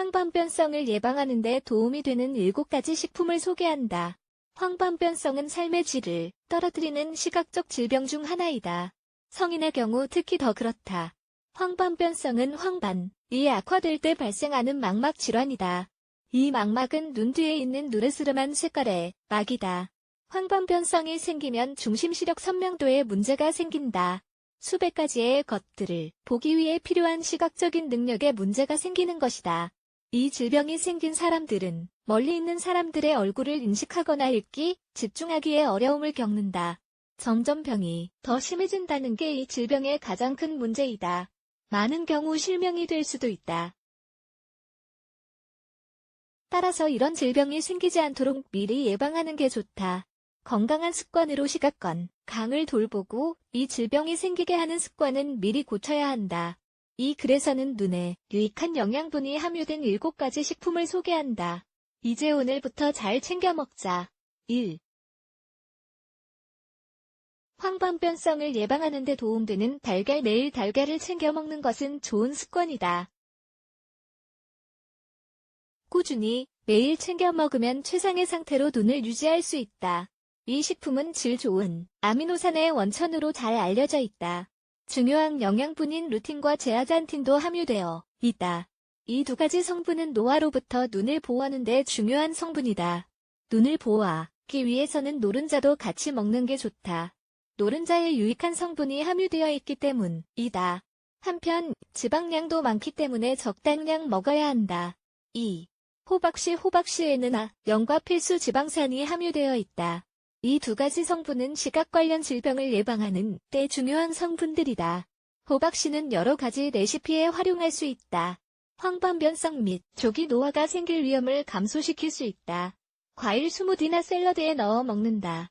황반변성을 예방하는 데 도움이 되는 7가지 식품을 소개한다. 황반변성은 삶의 질을 떨어뜨리는 시각적 질병 중 하나이다. 성인의 경우 특히 더 그렇다. 황반변성은 황반, 이 악화될 때 발생하는 망막 질환이다. 이 망막은 눈 뒤에 있는 누르스름한 색깔의 막이다. 황반변성이 생기면 중심 시력 선명도에 문제가 생긴다. 수백 가지의 것들을 보기 위해 필요한 시각적인 능력에 문제가 생기는 것이다. 이 질병이 생긴 사람들은 멀리 있는 사람들의 얼굴을 인식하거나 읽기, 집중하기에 어려움을 겪는다. 점점 병이 더 심해진다는 게 이 질병의 가장 큰 문제이다. 많은 경우 실명이 될 수도 있다. 따라서 이런 질병이 생기지 않도록 미리 예방하는 게 좋다. 건강한 습관으로 시각권, 강을 돌보고 이 질병이 생기게 하는 습관은 미리 고쳐야 한다. 이 글에서는 눈에 유익한 영양분이 함유된 7가지 식품을 소개한다. 이제 오늘부터 잘 챙겨 먹자. 1. 황반변성을 예방하는 데 도움되는 달걀 매일 달걀을 챙겨 먹는 것은 좋은 습관이다. 꾸준히 매일 챙겨 먹으면 최상의 상태로 눈을 유지할 수 있다. 이 식품은 질 좋은 아미노산의 원천으로 잘 알려져 있다. 중요한 영양분인 루틴과 제아잔틴도 함유되어 있다. 이 두 가지 성분은 노화로부터 눈을 보호하는 데 중요한 성분이다. 눈을 보호하기 위해서는 노른자도 같이 먹는 게 좋다. 노른자에 유익한 성분이 함유되어 있기 때문이다. 한편 지방량도 많기 때문에 적당량 먹어야 한다. 2. 호박씨 호박씨에는 아, 연과 필수 지방산이 함유되어 있다. 이 두 가지 성분은 시각 관련 질병을 예방하는 때 중요한 성분들이다. 호박씨는 여러 가지 레시피에 활용할 수 있다. 황반변성 및 조기 노화가 생길 위험을 감소시킬 수 있다. 과일 스무디나 샐러드에 넣어 먹는다.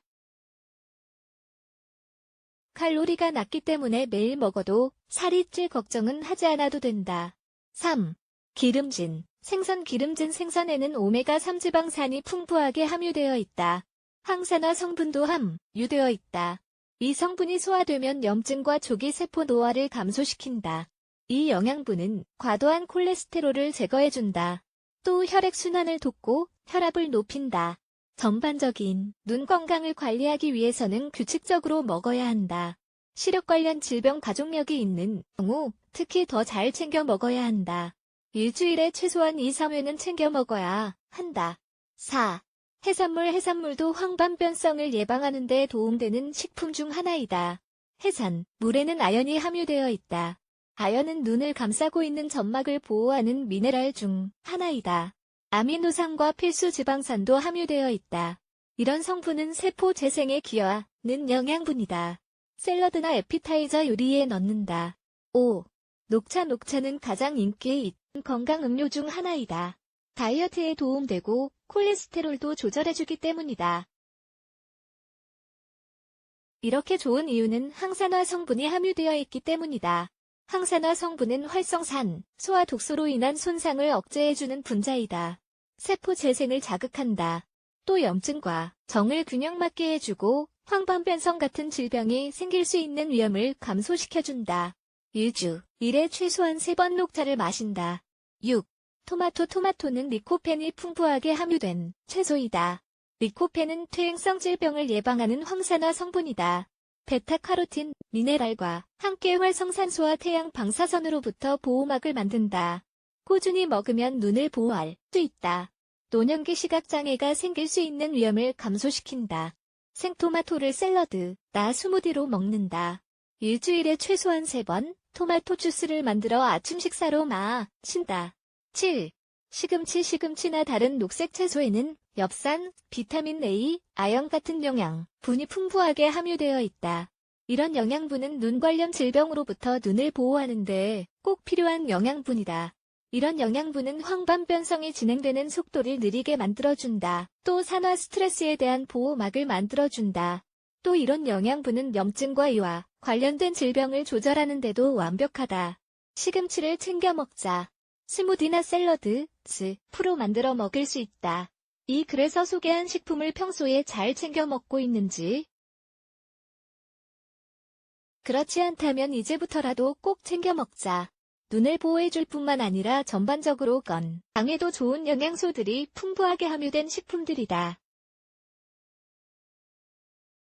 칼로리가 낮기 때문에 매일 먹어도 살이 찔 걱정은 하지 않아도 된다. 3. 기름진 생선 기름진 생선에는 오메가3 지방산이 풍부하게 함유되어 있다. 항산화 성분도 함유되어 있다. 이 성분이 소화되면 염증과 조기 세포 노화를 감소시킨다. 이 영양분은 과도한 콜레스테롤을 제거해준다. 또 혈액순환을 돕고 혈압을 높인다. 전반적인 눈 건강을 관리하기 위해서는 규칙적으로 먹어야 한다. 시력 관련 질병 가족력이 있는 경우 특히 더 잘 챙겨 먹어야 한다. 일주일에 최소한 2, 3회는 챙겨 먹어야 한다. 4. 해산물 해산물도 황반변성을 예방하는 데 도움되는 식품 중 하나이다. 해산, 물에는 아연이 함유되어 있다. 아연은 눈을 감싸고 있는 점막을 보호하는 미네랄 중 하나이다. 아미노산과 필수 지방산도 함유되어 있다. 이런 성분은 세포 재생에 기여하는 영양분이다. 샐러드나 에피타이저 요리에 넣는다. 5. 녹차 녹차는 가장 인기 있는 건강 음료 중 하나이다. 다이어트에 도움되고 콜레스테롤도 조절해주기 때문이다. 이렇게 좋은 이유는 항산화 성분이 함유되어 있기 때문이다. 항산화 성분은 활성산, 소화 독소로 인한 손상을 억제해주는 분자이다. 세포 재생을 자극한다. 또 염증과 정을 균형 맞게 해주고 황반변성 같은 질병이 생길 수 있는 위험을 감소시켜준다. 1주 1에 최소한 3번 녹차를 마신다. 6. 토마토 토마토는 리코펜이 풍부하게 함유된 채소이다. 리코펜은 퇴행성 질병을 예방하는 황산화 성분이다. 베타카로틴, 미네랄과 함께 활성산소와 태양 방사선으로부터 보호막을 만든다. 꾸준히 먹으면 눈을 보호할 수 있다. 노년기 시각장애가 생길 수 있는 위험을 감소시킨다. 생토마토를 샐러드, 나 스무디로 먹는다. 일주일에 최소한 3번 토마토 주스를 만들어 아침 식사로 마신다. 7. 시금치 시금치나 다른 녹색 채소에는 엽산, 비타민 A, 아연 같은 영양, 분이 풍부하게 함유되어 있다. 이런 영양분은 눈 관련 질병으로부터 눈을 보호하는데 꼭 필요한 영양분이다. 이런 영양분은 황반 변성이 진행되는 속도를 느리게 만들어준다. 또 산화 스트레스에 대한 보호막을 만들어준다. 또 이런 영양분은 염증과 이와 관련된 질병을 조절하는 데도 완벽하다. 시금치를 챙겨 먹자. 스무디나 샐러드, 스, 프로 만들어 먹을 수 있다. 이 글에서 소개한 식품을 평소에 잘 챙겨 먹고 있는지? 그렇지 않다면 이제부터라도 꼭 챙겨 먹자. 눈을 보호해줄 뿐만 아니라 전반적으로 건, 장에도 좋은 영양소들이 풍부하게 함유된 식품들이다.